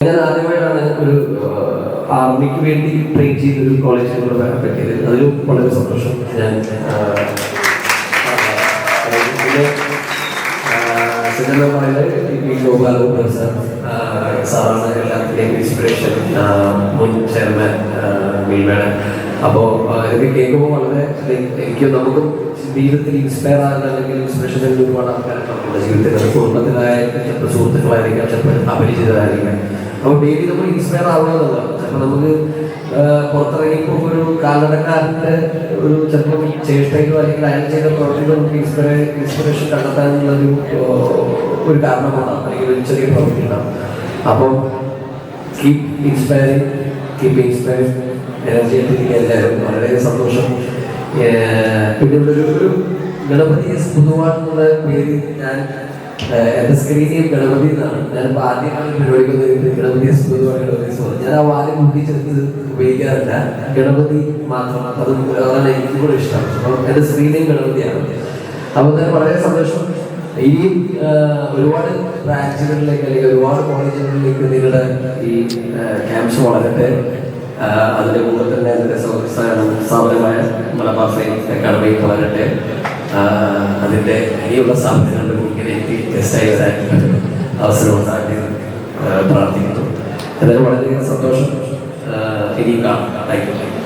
ഞാൻ ആദ്യമായിട്ടാണ് ഒരു ആർമിക്ക് വേണ്ടി ട്രെയിൻ ചെയ്ത ഒരു കോളേജിൽ കൂടെ പറ്റിയത്. അതിൽ വളരെ സന്തോഷം. ഞാൻ പി ഗോപാലഗോപാൽ സാർ സാറാണ് എല്ലാത്തിന്റെയും ഇൻസ്പിറേഷൻ മുൻ ചെയർമാൻ മീൻവേണൻ അപ്പോൾ ഇത് കേൾക്കുമ്പോൾ വളരെ എനിക്ക് നമുക്കും ജീവിതത്തിൽ ഇൻസ്പയർ ആകുന്ന അല്ലെങ്കിൽ ഇൻസ്പിറേഷൻ ഒരുപാട് ആൾക്കാരെ നമ്മുടെ ജീവിതത്തിൽ കുടുംബത്തിലായ സുഹൃത്തുക്കളായിരിക്കാം ചിലപ്പോൾ അപരിചിതരായിരിക്കാം അപ്പോൾ ഡെയിലി നമ്മൾ ഇൻസ്പയർ ആവുന്നതല്ല ചിലപ്പോൾ നമുക്ക് പുറത്തിറങ്ങിയപ്പോൾ ഒരു കാൽനടക്കാരന്റെ ഒരു ചിലപ്പോൾ ചേഷ്ടയിലോ അല്ലെങ്കിൽ അയാൾ ചെയ്ത പ്രവർത്തികളോ നമുക്ക് ഇൻസ്പയർ ഇൻസ്പിറേഷൻ കണ്ടെത്താനുള്ളൊരു ഒരു കാരണമാണ്. അല്ലെങ്കിൽ ഒരു ചെറിയ പ്രവൃത്തി ഉണ്ടാവും. അപ്പം keep inspiring keep inspiring energy എത്തിക്കുക എല്ലാവരും. വളരെ സന്തോഷം. പിന്നെ ഒരു ഗണപതി എസ് എന്നുള്ള പേര് ഞാൻ ഏർ എന്റെ സ്ക്രീനിൽ ഗണപതി എന്നാണ്. ഞാനിപ്പോൾ ആദ്യമായി പരിപാടിക്കുന്നത് ഗണപതി പൊതുവാൾ ഗണപതി. ഞാൻ ആ വാൽ കൂട്ടിച്ചേർത്ത് ഉപയോഗിക്കാറില്ല. ഗണപതി മാത്രം. അത് അതാണ് എനിക്ക് കൂടെ ഇഷ്ടം. എന്റെ എന്റെ സ്ക്രീനിൽ ഗണപതിയാണ്. അപ്പോൾ തന്നെ വളരെ സന്തോഷം. ഇനിയും ഒരുപാട് ബ്രാഞ്ചുകളിലേക്ക് അല്ലെങ്കിൽ ഒരുപാട് കോളേജുകളിലേക്ക് നിങ്ങളുടെ ഈ ക്യാമ്പ്സ് വളരട്ടെ. ആഹ്, അതിന്റെ കൂടെ തന്നെ അതിന്റെ സഹ- സ്ഥാപനമായ മലബാർ സയൻസ് അക്കാഡമി വളരട്ടെ. അതിന്റെ ഇനിയുള്ള സ്ഥാപനങ്ങളുടെ മുന്നിലേക്ക് ഗസ്റ്റായി അവസരം പ്രാർത്ഥിക്കുന്നു. എന്തായാലും വളരെയധികം സന്തോഷം. ഇനിയും കാണാം. Thank you.